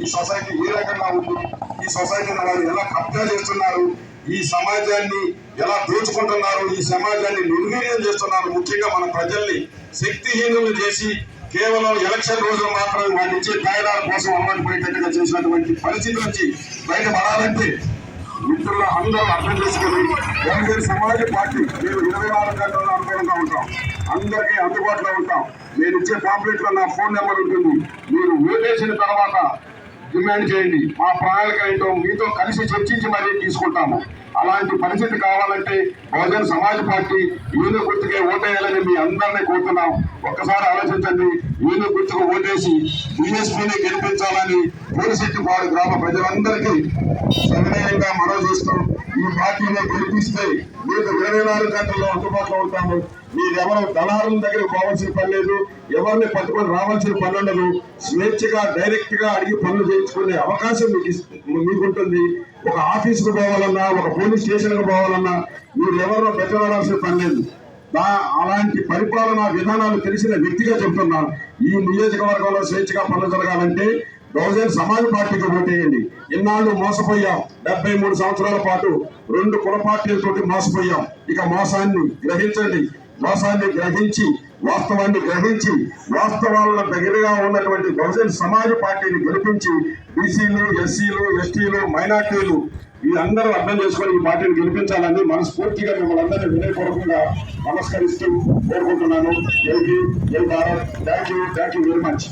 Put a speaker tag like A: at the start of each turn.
A: ఈ సొసైటీ ఏ రకంగా ఉంది ఈ సొసైటీని వారు ఎలా కబ్జా చేస్తున్నారు ఈ సమాజాన్ని ఎలా దోచుకుంటున్నారు ఈ సమాజాన్ని నిర్వీర్యం చేస్తున్నారు ముఖ్యంగా మన ప్రజల్ని శక్తిహీనులు చేసి కేవలం ఎలక్షన్ రోజున మాత్రమే వాళ్ళు నుంచి ప్రయాణాల కోసం అలవాటు పోయేటట్టుగా చేసినటువంటి పరిస్థితి నుంచి బయటపడాలంటే మిత్రులు అందరూ అర్థం చేసుకుని కాంగ్రెస్ సమాజ పార్టీ మేము ఇరవై నాలుగు గంటల్లో అనుకూలంగా ఉంటాం. అందరికీ అందుబాటులో ఉంటాం. నేను ఇచ్చే పాంప్లెట్లో నా ఫోన్ నెంబర్ ఉంటుంది. మీరు ఓటేసిన తర్వాత డిమాండ్ చేయండి. మా ప్రణాళిక ఏంటో మీతో కలిసి చర్చించి మరీ తీసుకుంటాము. అలాంటి పరిస్థితి కావాలంటే బహుజన సమాజ్ పార్టీ ఈయన గుర్తుకే ఓటేయాలని మీ అందరినీ కోరుతున్నాం. ఒక్కసారి ఆలోచించండి. ఈయన గుర్తుకు ఓటేసి బిఎస్పీని గెలిపించాలని పోలిశెట్టి వారి గ్రామ ప్రజలందరికీ సవినయంగా మనవి చేస్తూ ఈ పార్టీలో గెలిపిస్తే మీకు ఇరవై నాలుగు గంటల్లో అందుబాటులో ఉంటాము. మీరెవరు దళారుల దగ్గరికి పోవాల్సిన పని లేదు. ఎవరిని పట్టుకొని రావాల్సిన పని ఉండదు. స్వేచ్ఛగా డైరెక్ట్గా అడిగి పనులు చేయించుకునే అవకాశం మీకు ఇస్- మీకుంటుంది ఒక ఆఫీస్కు పోవాలన్నా ఒక పోలీస్ స్టేషన్కు పోవాలన్నా మీరు ఎవరినో బెట్టలాడాల్సిన పని లేదు. అలాంటి పరిపాలనా విధానాలు తెలిసిన వ్యక్తిగా చెప్తున్నాను ఈ నియోజకవర్గంలో స్వేచ్ఛగా పనులు జరగాలంటే బహుజన్ సమాజ్ పార్టీకి ఓటేయండి ఇన్నాళ్ళు మోసపోయాం. డెబ్బై మూడు సంవత్సరాల పాటు రెండు కుల పార్టీలతోటి మోసపోయాం. ఇక మోసాన్ని గ్రహించండి. మోసాన్ని గ్రహించి వాస్తవాన్ని గ్రహించి వాస్తవాలను దగ్గరగా ఉన్నటువంటి బహుజన్ సమాజ్ పార్టీని గెలిపించి బీసీలు ఎస్సీలు ఎస్టీలు మైనార్టీలు ఈ అందరూ అర్థం చేసుకొని ఈ పార్టీని గెలిపించాలని మనస్ఫూర్తిగా మిమ్మల్ని అందరినీ వినయపూర్వకంగా నమస్కరిస్తూ కోరుకుంటున్నాను. జై జై Bharat. Thank you thank you very much